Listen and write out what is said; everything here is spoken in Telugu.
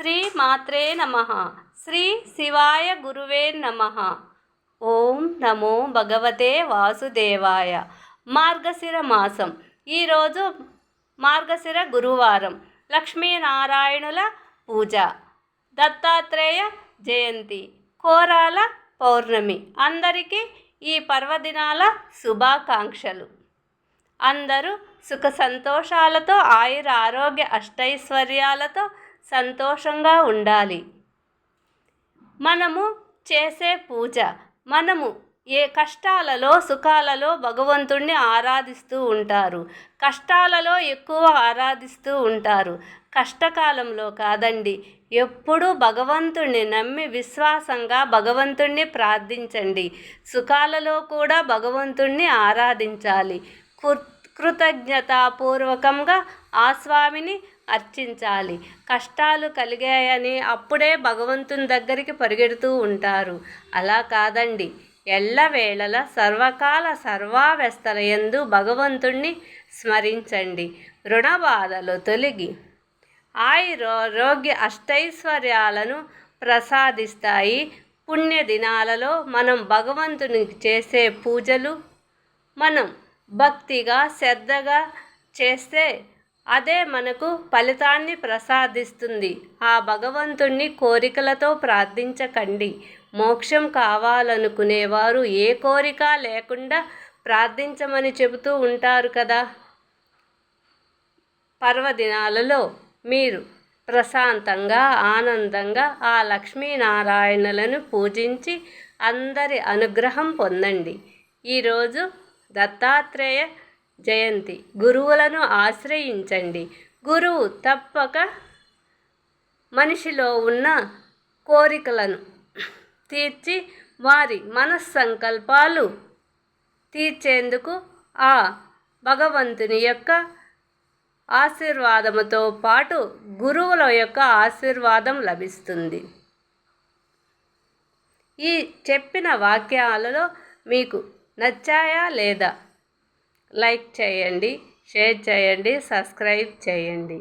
శ్రీ మాత్రే నమ. శ్రీ శివాయ గురువే నమ. ఓం నమో భగవతే వాసుదేవాయ. మార్గశిర మాసం. ఈరోజు మార్గశిర గురువారం. లక్ష్మీనారాయణుల పూజ. దత్తాత్రేయ జయంతి. కోరాల పౌర్ణమి. అందరికీ ఈ పర్వదినాల శుభాకాంక్షలు. అందరూ సుఖ సంతోషాలతో ఆయుర ఆరోగ్య అష్టైశ్వర్యాలతో సంతోషంగా ఉండాలి. మనము చేసే పూజ మనము ఏ కష్టాలలో సుఖాలలో భగవంతుణ్ణి ఆరాధిస్తూ ఉంటారు. కష్టాలలో ఎక్కువ ఆరాధిస్తూ ఉంటారు. కష్టకాలంలో కాదండి ఎప్పుడూ భగవంతుణ్ణి నమ్మి విశ్వాసంగా భగవంతుణ్ణి ప్రార్థించండి. సుఖాలలో కూడా భగవంతుణ్ణి ఆరాధించాలి. కుర్ కృతజ్ఞతాపూర్వకంగా ఆ స్వామిని అర్చించాలి. కష్టాలు కలిగాయని అప్పుడే భగవంతుని దగ్గరికి పరిగెడుతూ ఉంటారు. అలా కాదండి. ఎల్లవేళల సర్వకాల సర్వావస్థల యందు భగవంతుణ్ణి స్మరించండి. రుణ బాధలు తొలగి ఆయురోగ్య అష్టైశ్వర్యాలను ప్రసాదిస్తాయి. పుణ్య దినాలలో మనం భగవంతునికి చేసే పూజలు మనం భక్తిగా శ్రద్ధగా చేస్తే అదే మనకు ఫలితాన్ని ప్రసాదిస్తుంది. ఆ భగవంతుణ్ణి కోరికలతో ప్రార్థించకండి. మోక్షం కావాలనుకునేవారు ఏ కోరిక లేకుండా ప్రార్థించమని చెబుతూ ఉంటారు కదా? పర్వదినాలలో మీరు ప్రశాంతంగా ఆనందంగా ఆ లక్ష్మీనారాయణలను పూజించి అందరి అనుగ్రహం పొందండి. ఈరోజు దత్తాత్రేయ జయంతి. గురువులను ఆశ్రయించండి. గురువు తప్పక మనిషిలో ఉన్న కోరికలను తీర్చి వారి మనస్సంకల్పాలు తీర్చేందుకు ఆ భగవంతుని యొక్క ఆశీర్వాదముతో పాటు గురువుల యొక్క ఆశీర్వాదం లభిస్తుంది. ఈ చెప్పిన వాక్యాలలో మీకు నచ్చాయా లేదా? లైక్ చేయండి షేర్ చేయండి సబ్స్క్రైబ్ చేయండి.